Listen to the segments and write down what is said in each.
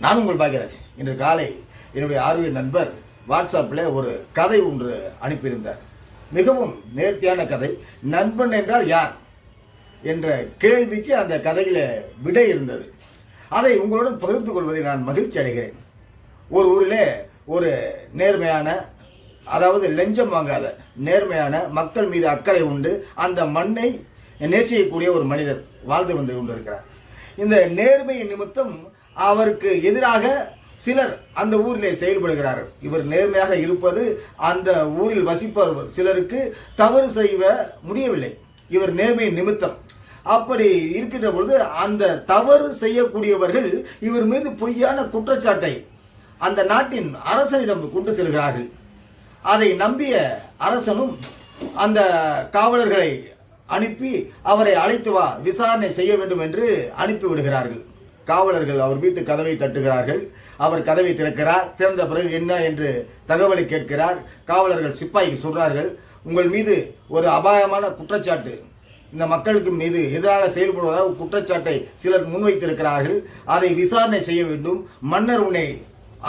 நான் உங்கள் பாக்யராஜ். இன்று காலை என்னுடைய ஆர்வீர் நண்பர் வாட்ஸ்அப்பில் ஒரு கதை ஒன்று அனுப்பியிருந்தார். மிகவும் நேர்த்தியான கதை. நண்பன் என்றால் யார் என்ற கேள்விக்கு அந்த கதையில் விடை இருந்தது. அதை உங்களுடன் பகிர்ந்து கொள்வதை நான் மகிழ்ச்சி அடைகிறேன். ஒரு ஊரில் ஒரு நேர்மையான அதாவது லஞ்சம் வாங்காத நேர்மையான மக்கள் மீது அக்கறை உண்டு. அந்த மண்ணை நேசிக்கக்கூடிய ஒரு மனிதர் வாழ்ந்து வந்து கொண்டிருக்கிறார். இந்த நேர்மையின் நிமித்தம் அவருக்கு எதிராக சிலர் அந்த ஊரிலே செயல்படுகிறார்கள். இவர் நேர்மையாக இருப்பது அந்த ஊரில் வசிப்பவர் சிலருக்கு தவறு செய்ய முடியவில்லை. இவர் நேர்மையின் நிமித்தம். அப்படி இருக்கின்ற பொழுது அந்த தவறு செய்யக்கூடியவர்கள் இவர் மீது பொய்யான குற்றச்சாட்டை அந்த நாட்டின் அரசனிடம் கொண்டு செல்கிறார்கள். அதை நம்பிய அரசனும் அந்த காவலர்களை அனுப்பி அவரை அழைத்து வா விசாரணை செய்ய வேண்டும் என்று அனுப்பிவிடுகிறார்கள் காவலர்கள் அவர் வீட்டு கதவை தட்டுகிறார்கள். அவர் கதவை திறக்கிறார். திறந்த பிறகு என்ன என்று தகவலை கேட்கிறார். காவலர்கள் சிப்பாய்க்கு சொல்றார்கள் உங்கள் மீது ஒரு அபாயமான குற்றச்சாட்டு. இந்த மக்களுக்கு மீது எதிராக செயல்படுவதாக குற்றச்சாட்டை சிலர் முன்வைத்திருக்கிறார்கள். அதை விசாரணை செய்ய வேண்டும். மன்னர் உன்னை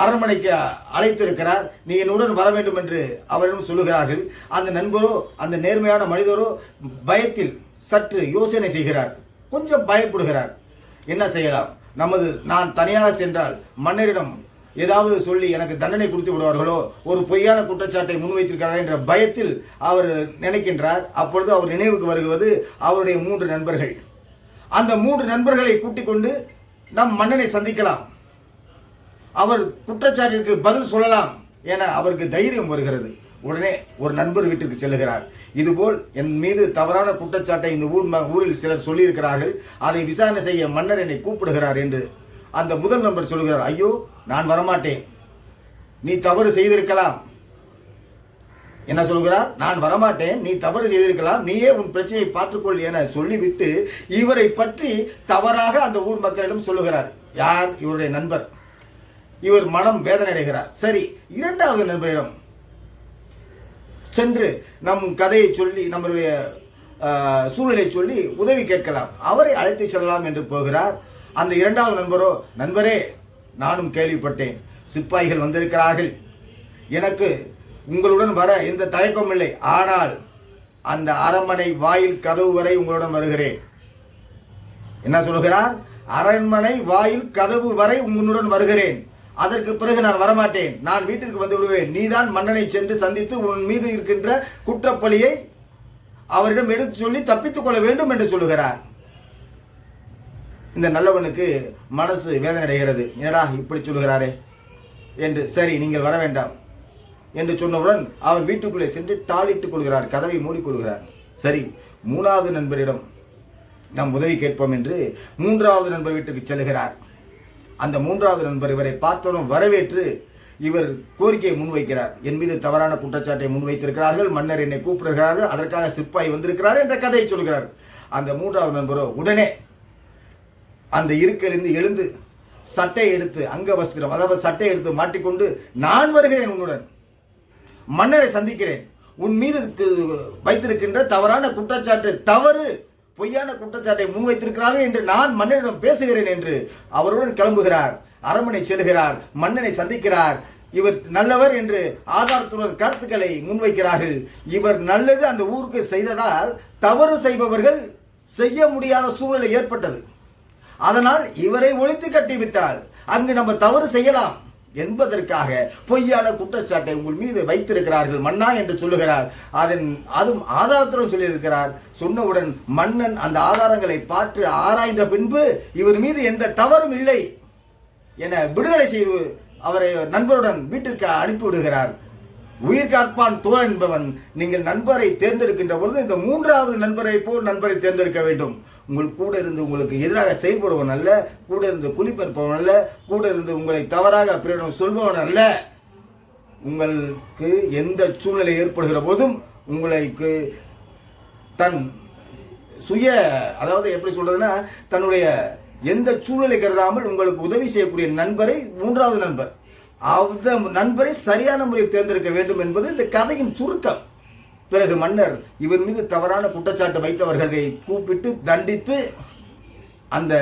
அரண்மனைக்கு அழைத்திருக்கிறார். நீ என்னுடன் வர வேண்டும் என்று அவரிடம் சொல்லுகிறார்கள். அந்த நண்பரோ அந்த நேர்மையான மனிதரோ பயத்தில் சற்று யோசனை செய்கிறார். கொஞ்சம் பயப்படுகிறார். என்ன செய்யலாம்? நமது நான் தனியாக சென்றால் மன்னரிடம் ஏதாவது சொல்லி எனக்கு தண்டனை கொடுத்து விடுவார்களோ? ஒரு பொய்யான குற்றச்சாட்டை முன்வைத்திருக்கிறார் என்ற பயத்தில் அவர் நினைக்கின்றார். அப்பொழுது அவர் நினைவுக்கு வருவது அவருடைய மூன்று நண்பர்கள். அந்த மூன்று நண்பர்களை கூட்டிக் கொண்டு நம் மன்னனை சந்திக்கலாம். அவர் குற்றச்சாட்டிற்கு பதில் சொல்லலாம் என அவருக்கு தைரியம் வருகிறது. உடனே ஒரு நண்பர் வீட்டுக்கு செல்லுகிறார். இதுபோல் என் மீது தவறான குற்றச்சாட்டை இந்த ஊர் ம- ஊரில் சிலர் சொல்லியிருக்கிறார்கள். அதை விசாரணை செய்ய மன்னர் என்னை கூப்பிடுகிறார் என்று அந்த முதல் நண்பர் சொல்லுகிறார். ஐயோ நான் வரமாட்டேன். நீ தவறு செய்திருக்கலாம். என்ன சொல்கிறார் நான் வரமாட்டேன். நீ தவறு செய்திருக்கலாம். நீயே உன் பிரச்சனையை பார்த்துக்கொள் என சொல்லிவிட்டு இவரை பற்றி தவறாக அந்த ஊர் மக்களிடம் சொல்லுகிறார். யார்? இவருடைய நண்பர். இவர் மனம் வேதனை அடைகிறார் சரி இரண்டாவது நண்பரிடம் சென்று நம் கதையை சொல்லி நம்மளுடைய சூழ்நிலை சொல்லி உதவி கேட்கலாம். அவரை அழைத்து செல்லலாம் என்று போகிறார். அந்த இரண்டாவது நண்பரோ நண்பரே நானும் கேள்விப்பட்டேன். சிப்பாய்கள் வந்திருக்கிறார்கள். எனக்கு உங்களுடன் வர எந்த தயக்கமும் இல்லை. ஆனால் அந்த அரண்மனை வாயில் கதவு வரை உங்களுடன் வருகிறேன். என்ன சொல்கிறார்? அரண்மனை வாயில் கதவு வரை உன்னுடன் வருகிறேன். அதற்கு பிறகு நான் வரமாட்டேன். நான் வீட்டிற்கு வந்து விடுவேன் நீதான் மன்னனை சென்று சந்தித்து உன் மீது இருக்கின்ற குற்றப்பழியை அவரிடம் எடுத்து சொல்லி தப்பித்துக் கொள்ள வேண்டும் என்று சொல்லுகிறார். இந்த நல்லவனுக்கு மனசு வேதனை அடைகிறது. என்னடா இப்படி சொல்லுகிறாரே? என்று சரி நீங்கள் வர வேண்டாம் என்று சொன்னவுடன் அவர் வீட்டுக்குள்ளே சென்று டாலிட்டுக் கொள்கிறார். கதவை மூடிக்கொள்கிறார் சரி மூணாவது நண்பரிடம் நாம் உதவி கேட்போம் என்று மூன்றாவது நண்பர் வீட்டுக்கு செல்கிறார். அந்த மூன்றாவது நண்பர் இவரை பார்த்ததும் வரவேற்று இவர் கோரிக்கையை முன்வைக்கிறார். என் மீது தவறான குற்றச்சாட்டை முன்வைத்திருக்கிறார்கள் மன்னர் என்னை கூப்பிடுகிறார்கள் அதற்காக சிப்பாய் வந்திருக்கிறார் என்ற கதையை சொல்கிறார். அந்த மூன்றாவது நண்பரோ உடனே அந்த இருக்கிலிருந்து எழுந்து சட்டை எடுத்து அங்க வஸ்திரம் அதாவது சட்டை எடுத்து மாட்டிக்கொண்டு நான் வருகிறேன் உன்னுடன். மன்னரை சந்திக்கிறேன். உன் மீது வைத்திருக்கின்ற தவறான குற்றச்சாட்டு தவறு. பொய்யான குற்றச்சாட்டை முன்வைத்திருக்கிறார்கள் என்று நான் மன்னனிடம் பேசுகிறேன் என்று அவருடன் கிளம்புகிறார். அரண்மனை செல்கிறார். மன்னனை சந்திக்கிறார். இவர் நல்லவர் என்று ஆதாரத்துடன் கருத்துக்களை முன்வைக்கிறார்கள். இவர் நல்லது அந்த ஊருக்கு செய்ததால் தவறு செய்பவர்கள் செய்ய முடியாத சூழ்நிலை ஏற்பட்டது. அதனால் இவரை ஒழித்து கட்டிவிட்டால் அங்கு நம்ம தவறு செய்யலாம். என்பதற்காக பொய்யான குற்றச்சாட்டை உங்கள் மீது வைத்திருக்கிறார்கள் மன்னா என்று சொல்லுகிறார். அதன் அதுவும் ஆதாரத்துடன் சொல்லியிருக்கிறார். சொன்னவுடன் மன்னன் அந்த ஆதாரங்களை பார்த்து ஆராய்ந்த பின்பு இவர் மீது எந்த தவறும் இல்லை என விடுதலை செய்து அவரை நண்பருடன் வீட்டிற்கு அனுப்பிவிடுகிறார் உயிர் காப்பான் தோழன் என்பவன் நீங்கள் நண்பரை தேர்ந்தெடுக்கின்ற பொழுது இந்த மூன்றாவது நண்பரை போல் நண்பரை தேர்ந்தெடுக்க வேண்டும். உங்கள் கூட இருந்து உங்களுக்கு எதிராக செயல்படுவன் அல்ல கூட இருந்து குளிப்பெருப்பவன் அல்ல கூட இருந்து உங்களை தவறாக பிறரிடம் சொல்பவன் அல்ல. உங்களுக்கு எந்த சூழ்நிலை ஏற்படுகிற போதும் உங்களுக்கு தன் சுய அதாவது எப்படி சொல்றதுன்னா தன்னுடைய எந்த சூழ்நிலை கருதாமல் உங்களுக்கு உதவி செய்யக்கூடிய நண்பரை மூன்றாவது நண்பர். அந்த நண்பரை சரியான முறையில் தேர்ந்தெடுக்க வேண்டும் என்பது இந்த கதையின் சுருக்கம். பிறகு மன்னர் இவர் மீது தவறான குற்றச்சாட்டு வைத்தவர்களை கூப்பிட்டு தண்டித்து அந்த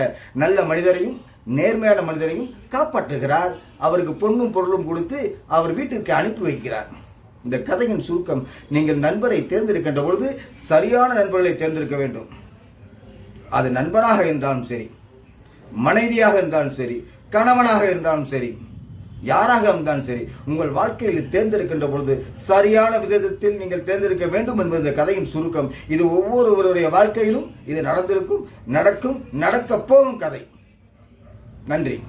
நல்ல மனிதரையும் நேர்மையான மனிதரையும் காப்பாற்றுகிறார். அவருக்கு பொண்ணும் பொருளும் கொடுத்து அவர் வீட்டிற்கு அனுப்பி வைக்கிறார். இந்த கதையின் சுருக்கம் நீங்கள் நண்பரை தேர்ந்தெடுக்கின்ற பொழுது சரியான நண்பர்களை தேர்ந்தெடுக்க வேண்டும். அது நண்பனாக இருந்தாலும் சரி மனைவியாக இருந்தாலும் சரி கணவனாக இருந்தாலும் சரி யாராக இருந்தாலும் சரி உங்கள் வாழ்க்கையில் தேர்ந்தெடுக்கின்ற பொழுது சரியான விதத்தில் நீங்கள் தேர்ந்தெடுக்க வேண்டும் என்பது இந்த கதையின் சுருக்கம். இது ஒவ்வொருவருடைய வாழ்க்கையிலும் இது நடந்திருக்கும் நடக்கும் நடக்கப் போகும் கதை. நன்றி.